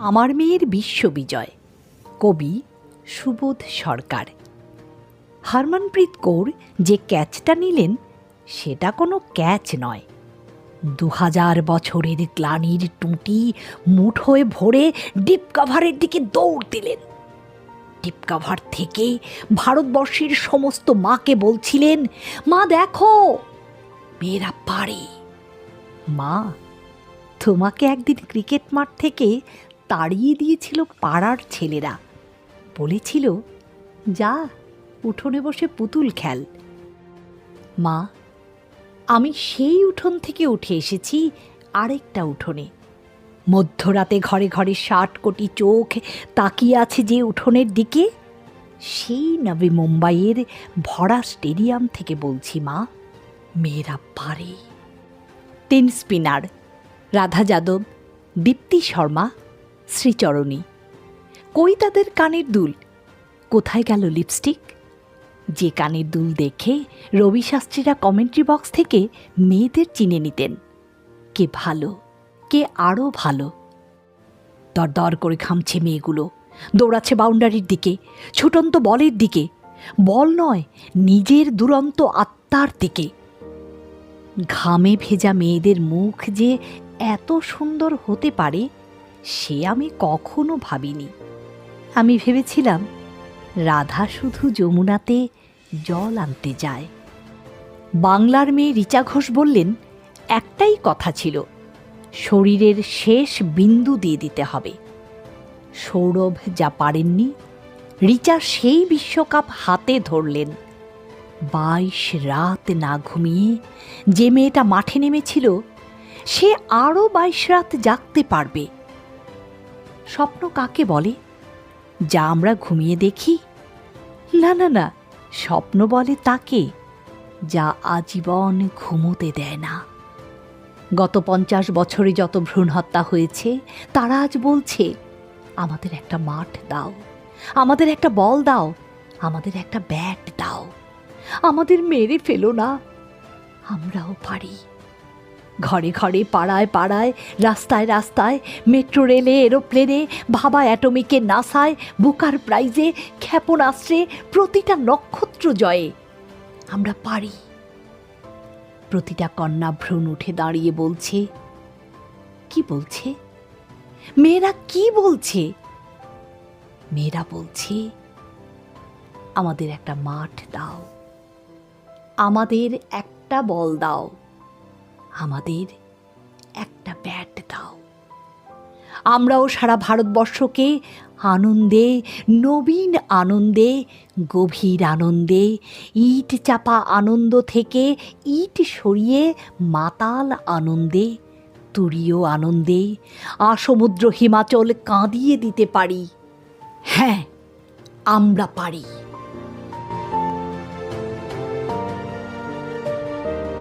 আমার মেয়ের বিশ্ববিজয় কবি সুবোধ সরকার। হরমনপ্রীত কৌর যে ক্যাচটা নিলেন, সেটা কোনো ক্যাচ নয়। দু হাজার বছরের গ্লানির টুঁটি মুঠোয় ভরে ডিপ কাভারের দিকে দৌড় দিলেন। ডিপ কাভার থেকে ভারতবর্ষের সমস্ত মাকে বলছিলেন, মা, দেখো, মেয়েরা পারে। মা, তোমাকে একদিন ক্রিকেট মাঠ থেকে তাড়িয়ে দিয়েছিল পাড়ার ছেলেরা। বলেছিল, যা, উঠোনে বসে পুতুল খেল। মা, আমি সেই উঠোন থেকে উঠে এসেছি আরেকটা উঠোনে। মধ্যরাতে ঘরে ঘরে ষাট কোটি চোখ তাকিয়ে আছে যে উঠোনের দিকে। সেই নবী মুম্বাইয়ের ভরা স্টেডিয়াম থেকে বলছি, মা, মেয়েরা পারে। তিন স্পিনার, রাধা যাদব, দীপ্তি শর্মা শ্রীচরণী। কই তাদের কানের দুল? কোথায় গেল লিপস্টিক? যে কানের দুল দেখে রবি শাস্ত্রীরা কমেন্ট্রি বক্স থেকে মেয়েদের চিনে নিতেন। কে ভালো, কে আরও ভালো। দর দর করে খামছে মেয়েগুলো। দৌড়াচ্ছে বাউন্ডারির দিকে, ছুটন্ত বলের দিকে। বল নয়, নিজের দুরন্ত আত্মার দিকে। ঘামে ভেজা মেয়েদের মুখ যে এত সুন্দর হতে পারে সে আমি কখনো ভাবিনি। আমি ভেবেছিলাম, রাধা শুধু যমুনাতে জল আনতে যায়। বাংলার মেয়ে রিচা ঘোষ বললেন, একটাই কথা ছিল, শরীরের শেষ বিন্দু দিয়ে দিতে হবে। সৌরভ যা পারেননি, রিচা সেই বিশ্বকাপ হাতে ধরলেন। বাইশ রাত না ঘুমিয়ে যে মেয়েটা মাঠে নেমেছিল, সে আরও বাইশ রাত জাগতে পারবে। স্বপ্ন কাকে বলে? যা আমরা ঘুমিয়ে দেখি। না না না, স্বপ্ন বলে তাকে, যা আজীবন ঘুমোতে দেয় না। গত পঞ্চাশ বছরে যত ভ্রূণ হত্যা হয়েছে, তারা আজ বলছে, আমাদের একটা মাঠ দাও, আমাদের একটা বল দাও, আমাদের একটা ব্যাট দাও, আমাদের মেরে ফেলো না, আমরাও পারি। ঘরে ঘরে, পাড়ায় পাড়ায়, রাস্তায় রাস্তায়, মেট্রো রেলে, এরোপ্লেনে, ভাবা অ্যাটমিকে নাসায়, বুকার প্রাইজে ক্ষেপণাস্ত্রে প্রতিটা নক্ষত্র জয়ে। আমরা পারি। প্রতিটা কন্যা ভ্রূণ উঠে দাঁড়িয়ে বলছে, কি বলছে? মেয়েরা কি বলছে? মেয়েরা বলছে, আমাদের একটা মাঠ দাও। আমাদের একটা বল দাও। আমাদের একটা ব্যাট দাও। আমরাও সারা ভারতবর্ষকে আনন্দে, নবীন আনন্দে, গভীর আনন্দে, ইট চাপা আনন্দ থেকে ইট সরিয়ে মাতাল আনন্দে, তুরীয় আনন্দে আসমুদ্র হিমাচল কাঁদিয়ে দিতে পারি। হ্যাঁ আমরা পারি।